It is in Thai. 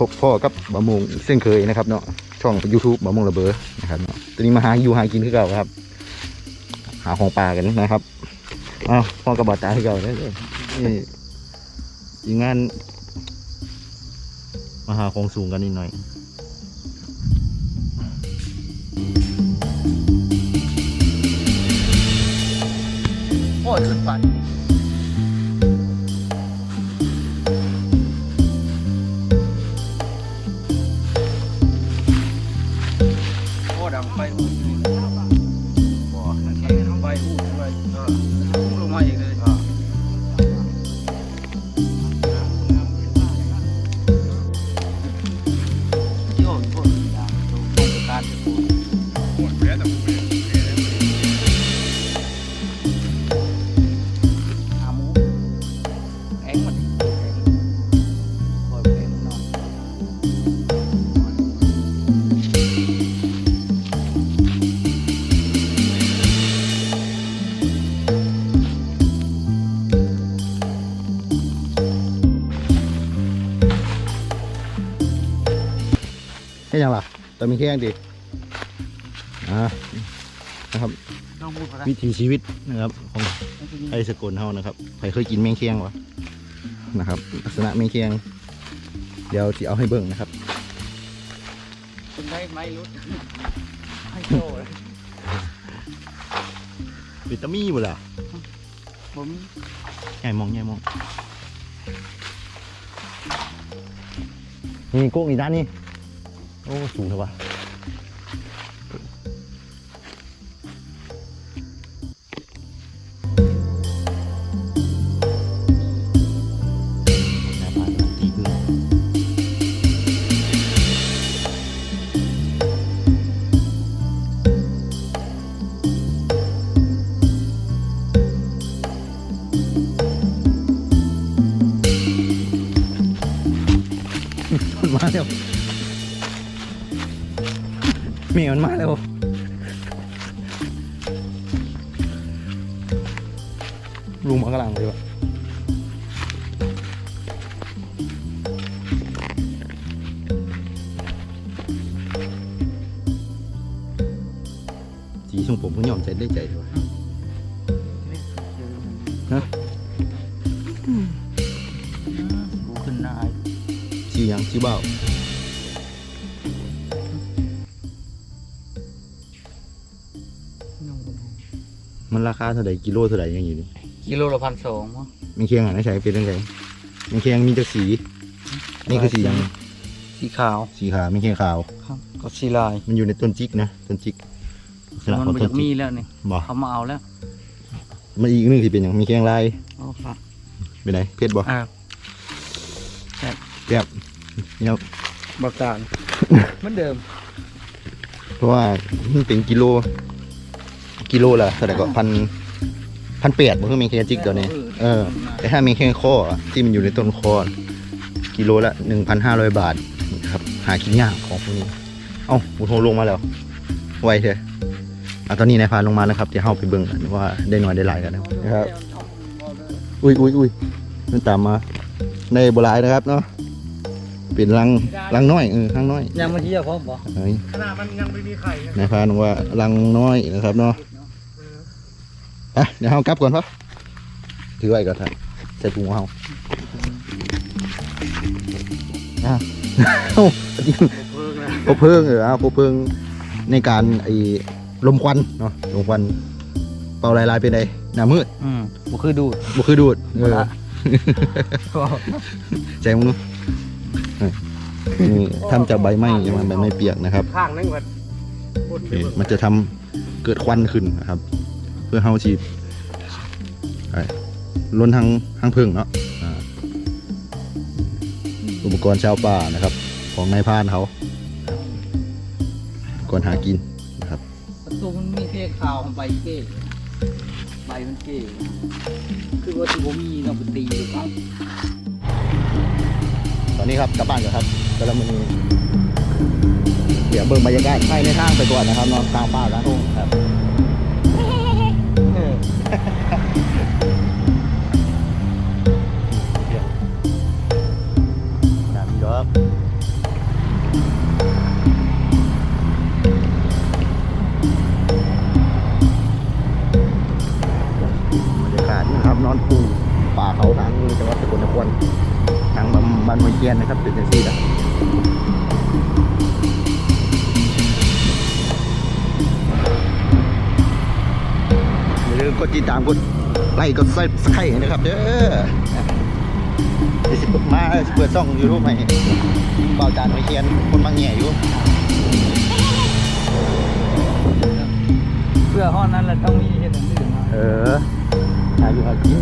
พบพ่อกับบะมงเส้นเคยนะครับเนาะช่องยูทูบบะมงระเบอนะครับเนาะตอนนี้มาหาอยู่หากินคือเก่าครับ หาของปลากันนะครับอ้าวพ่อกับบาตาคือเก่าเด้อนี่อีกงานมาหาของสูงกันนิดหน่อยโอ้ยขึ้นฟัน ยังล่ะแต่มีแค่ยังดีอ่านะครับต้องพูดภาษาวิถีชีวิตนะครับของไอ้สกลเฮานะครับใครเคยกินแมงเคียงวะนะครับ ลักษณะแมงเคียง เดี๋ยวที่เอาให้เบิ่งนะครับ คุณได้ไหมรุดให้โตเลยวิตามินบ่ล่ะผมใหญ่มองใหญ่มองนี่กุ้งอีกด้านนี่ โอ้สูง เมียมันมาเร็วลุงมากำลังเลยวะสีทรงผมก็ยอมใจได้ใจด้วยฮะกูขึ้นหน้าสีหยังสีเบ้า มันราคาเท่าไหร่กิโลเท่าไหร่ยังอยู่นี่กิโลละพันสองมั้งไม่เคียงอะนะใช้เป็นยังไงไม่เคียงมีแต่สี นี่คือสีหยังสีขาว สีขาวไม่เคียงขาวครับก็สีลาย มันอยู่ในต้นจิกนะต้นจิกลักษณะมันของบ่ต้อนยากจิมีกแล้วนี่บ่เขามาเอาแล้ว มันอีกหนึงที่เป็นอย่างมีเคียงลายโอ้ครับเป็นไงเพชรบ่อ่าแบบเนี่ยบักการเหมือนเดิม เพราะว่ามันเป็นกิโล กิโลละเท่าไหร่ก็พันพันแปดมันคือมีเคียงจิกตัวนี้ เออ แต่ถ้ามีแค่ข้อที่มันอยู่ในต้นคอกิโลละหนึ่งพันห้าร้อยบาทนะครับหากินยากของพวกนี้ เอ้าบุโทรลงมาแล้ว ไวเถอะอะตอนนี้นายพานลงมาแล้วครับเดี๋ยวเข้าไปเบิ่งกันว่าได้น้อยได้หลายกันนะครับ อุ้ยอุ้ยอุ้ยมันตามมาในโบราณนะครับเนาะเป็นรังรังน้อยเออรังน้อยยังมาเที่ยวพร้อมบ่เอ้ยขนาดมันยังไม่มีไข่นะนายพานบอกว่ารังน้อยนะครับเนาะ ไปเดี๋ยวเฮากลับก่อนครับถือไว้ก่อนครับใส่ถุงของเฮาอะเอ้าเพิ่งนะคบเพลิงเออเอาคบเพลิงในการไอ้ลมควันเนาะลมควันเป่าลายลายๆเป็นไงหน้ามืดอืมบ่คือดูดบ่คือดูดเอบ่อละใจมึงเนาะนี่ทำจากใบไม้มันใบไม้เปียกนะครับ ข้างนึงแบบพูดเออมันจะทำเกิดควันขึ้นนะครับเพื่อเฮาชีไอ้ล้นทางทางพึ่งเนาะอ่าอุปกรณ์ชาวป่านะครับ ของนายพรานเขาอุปกรณ์หากินนะครับประตูมันมีเพศขาวของใบเก้ใบมันเก้คือว่าที่ผมมีต้องไปตีหรือเปล่าตอนนี้ครับกลับบ้านก่อนครับกำลังมีเดี๋ยวเบิ่งบรรยากาศภายในทางไปก่อนนะครับเนอนทางป่ากลางทุ่งครับาเขาทางจังหวัดสกลนครทางบ้านบ้านมวยเกียนนะครับเป็นจังซี่นะอย่าลืมกดติดตามกดไลค์กดซับสไครต์นะครับเด้อเดี๋ยวสิเปิดมาสิเปิดช่องยูทูบใหม่เบาจานมวยเกียนคนบางแง่อยู่เพื่อห้อนั้นเราต้องมีเหตุอื่นมาเออหาอยู่หากิน